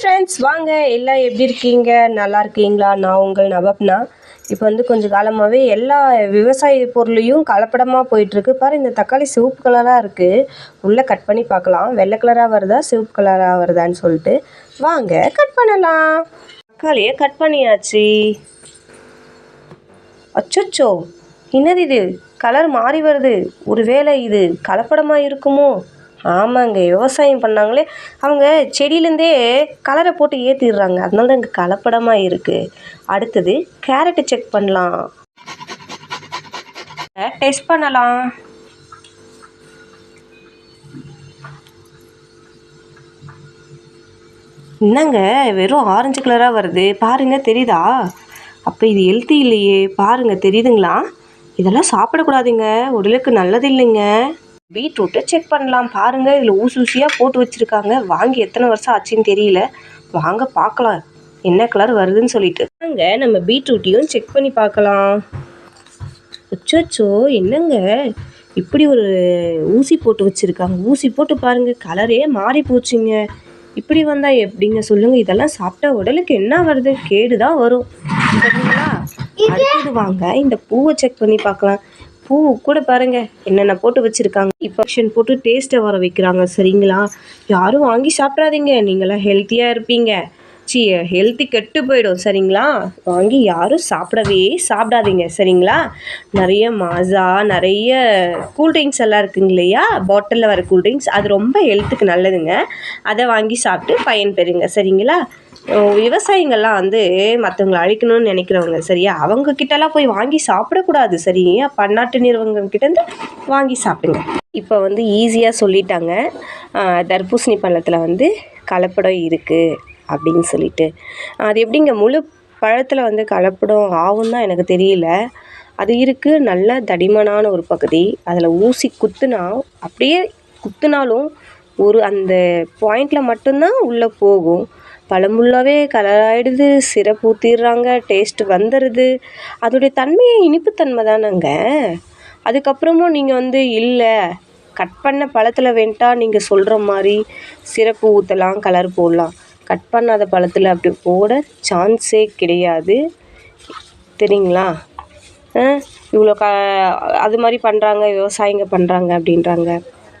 Friends வாங்க. எல்லாம் எப்படி இருக்கீங்க? நல்லா இருக்கீங்களா? நான் உங்கள் நவப்னா. இப்போ வந்து கொஞ்சம் காலமாகவே எல்லா விவசாய பொருளையும் கலப்படமாக போயிட்டுருக்கு. பாரு இந்த தக்காளி சிவப்பு கலராக இருக்குது உள்ளே கட் பண்ணி பார்க்கலாம். வெள்ளை கலராக வருதா சிவப்பு கலராக வருதான்னு சொல்லிட்டு. வாங்க கட் பண்ணலாம். தக்காளியை கட் பண்ணியாச்சு. அச்சோச்சோ. என்னது இது? கலர் மாறி வருது. ஒருவேளை இது கலப்படமாக இருக்குமோ? ஆமாங்க விவசாயம் பண்ணாங்களே அவங்க செடியிலேருந்தே கலரை போட்டு ஏற்றிடுறாங்க அதனால தான் இங்கே கலப்படமாக இருக்குது அடுத்தது கேரட்டு செக் பண்ணலாம். டெஸ்ட் பண்ணலாம். என்னங்க வெறும் ஆரஞ்சு கலராக வருது. பாருங்க தெரியுதா? அப்போ இது ஹெல்த்தி இல்லையே? பாருங்க தெரியுதுங்களா? இதெல்லாம் சாப்பிடக்கூடாதுங்க. உடலுக்கு நல்லது இல்லைங்க. பீட்ரூட்டை செக் பண்ணலாம். பாருங்க இதில் ஊசி ஊசியாக போட்டு வச்சுருக்காங்க. வாங்கி எத்தனை வருஷம் ஆச்சுன்னு தெரியல. வாங்க பார்க்கலாம். என்ன கலர் வருதுன்னு சொல்லிட்டு. வாங்க நம்ம பீட்ரூட்டையும் செக் பண்ணி பார்க்கலாம். அச்சோ என்னங்க? இப்படி ஒரு ஊசி போட்டு வச்சுருக்காங்க. ஊசி போட்டு பாருங்க கலரே மாறி போச்சுங்க. இப்படி வந்தால் எப்படிங்க சொல்லுங்கள் இதெல்லாம் சாப்பிட்டா உடலுக்கு என்ன வருது? கேடு தான் வரும். சரிங்களா? அடுத்தது வாங்க இந்த பூவை செக் பண்ணி பார்க்கலாம். பூ கூட பாருங்க. என்னென்ன போட்டு வச்சுருக்காங்க. இன்ஃபெக்ஷன் போட்டு டேஸ்ட்டை வர வைக்கிறாங்க. சரிங்களா? யாரும் வாங்கி சாப்பிட்றாதீங்க நீங்களாம் ஹெல்த்தியாக இருப்பீங்க. சி ஹெல்த்தி கெட்டு போயிடும் சரிங்களா? வாங்கி யாரும் சாப்பிடவே சாப்பிடாதீங்க சரிங்களா? நிறைய மாசா நிறைய கூல்ட்ரிங்க்ஸ் எல்லாம் இருக்குங்க இல்லையா? பாட்டிலில் வர கூல்ட்ரிங்க்ஸ் அது ரொம்ப ஹெல்த்துக்கு நல்லதுங்க. அதை வாங்கி சாப்பிட்டு பயன் பெறுங்க சரிங்களா? விவசாயிங்கள்லாம் வந்து மற்றவங்களை அழிக்கணும்னு நினைக்கிறவங்க சரியா? அவங்க கிட்டலாம் போய் வாங்கி சாப்பிடக்கூடாது சரியா பன்னாட்டு நிறுவனங்கள் கிட்டேருந்து வாங்கி சாப்பிடுங்க. இப்போ வந்து ஈஸியாக சொல்லிட்டாங்க. தர்பூசணி பழத்தில் வந்து கலப்படம் இருக்குது அப்படின்னு சொல்லிட்டு. அது எப்படிங்க? முழு பழத்தில் வந்து கலப்படம் ஆகும் தான் எனக்கு தெரியல. அது இருக்குது நல்ல தடிமனான ஒரு பகுதி. அதில் ஊசி குத்துனா அப்படியே குத்துனாலும் ஒரு அந்த பாயிண்டில் மட்டும்தான் உள்ளே போகும். பழம் ஃபுல்லாகவே கலர் ஆகிடுது ஊற்றிடுறாங்க டேஸ்ட் வந்துடுது அதோடைய தன்மையே இனிப்புத்தன்மை தானேங்க. அதுக்கப்புறமும் நீங்கள் வந்து இல்லை கட் பண்ண பழத்தில் வேண்டாம் நீங்கள் சொல்கிற மாதிரி சிறப்பு ஊற்றலாம் கலர் போடலாம். கட் பண்ணாத பழத்தில் அப்படி போட சான்ஸே கிடையாது. தெரியுங்களா? ஆ இவ்வளோ க அது மாதிரி பண்ணுறாங்க விவசாயிங்க பண்ணுறாங்க அப்படின்றாங்க.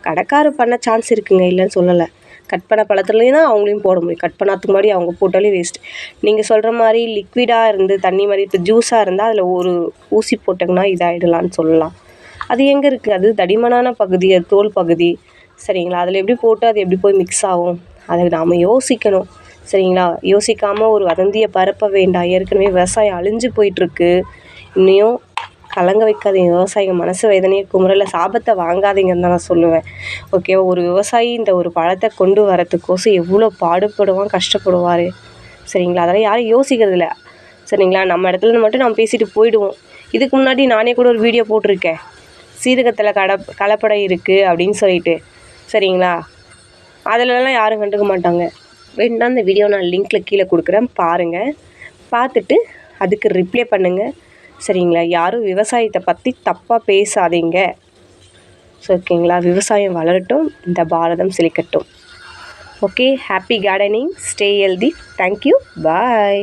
கடைக்காரர் பண்ண சான்ஸ் இருக்குங்க இல்லைன்னு சொல்லலை. கட் பண்ண பழத்துலேயும் தான் அவங்களையும் போட முடியும். கட் பண்ணாதுக்கு முன்னாடி அவங்க போட்டாலே வேஸ்ட் நீங்கள் சொல்கிற மாதிரி லிக்விடாக இருந்து தண்ணி மாதிரி இப்போ ஜூஸாக இருந்தால் அதில் ஒரு ஊசி போட்டோங்கன்னா இதாகிடலான்னு சொல்லலாம். அது எங்கே இருக்குது அது தடிமனான பகுதி அது தோல் பகுதி. சரிங்களா? அதில் எப்படி போட்டு அது எப்படி போய் மிக்ஸ் ஆகும்? அதை நாம் யோசிக்கணும். சரிங்களா? யோசிக்காமல் ஒரு வதந்தியை பரப்ப வேண்டாம். ஏற்கனவே விவசாயம் அழிஞ்சு போயிட்டுருக்கு. இன்னையும் கலங்க வைக்காதீங்க. விவசாயிங்க மனசு வேதனையை குமுறல. சாபத்தை வாங்காதீங்கன்னு தான் நான் சொல்லுவேன். ஓகே ஒரு விவசாயி இந்த ஒரு பழத்தை கொண்டு வரத்துக்கோசம் எவ்வளோ பாடுபடுவான் கஷ்டப்படுவார். சரிங்களா? அதெல்லாம் யாரும் யோசிக்கிறது இல்லை. சரிங்களா? நம்ம இடத்துல மட்டும் நம்ம பேசிட்டு போயிடுவோம். இதுக்கு முன்னாடி நானே கூட ஒரு வீடியோ போட்டிருக்கேன். சீரகத்தில் கட கலப்படம் இருக்குது அப்படின்னு சொல்லிட்டு. சரிங்களா? அதிலலாம் யாரும் கண்டுக்க மாட்டாங்க. வேணும்னா அந்த வீடியோ நான் லிங்க்கில் கீழே கொடுக்குறேன். பாருங்கள் பார்த்துட்டு அதுக்கு ரிப்ளை பண்ணுங்கள் சரிங்களா? யாரும் விவசாயத்தை பற்றி தப்பாக பேசாதீங்க. ஸோ ஓகேங்களா? விவசாயம் வளரட்டும். இந்த Bharatham செழிக்கட்டும் okay happy gardening stay healthy thank you bye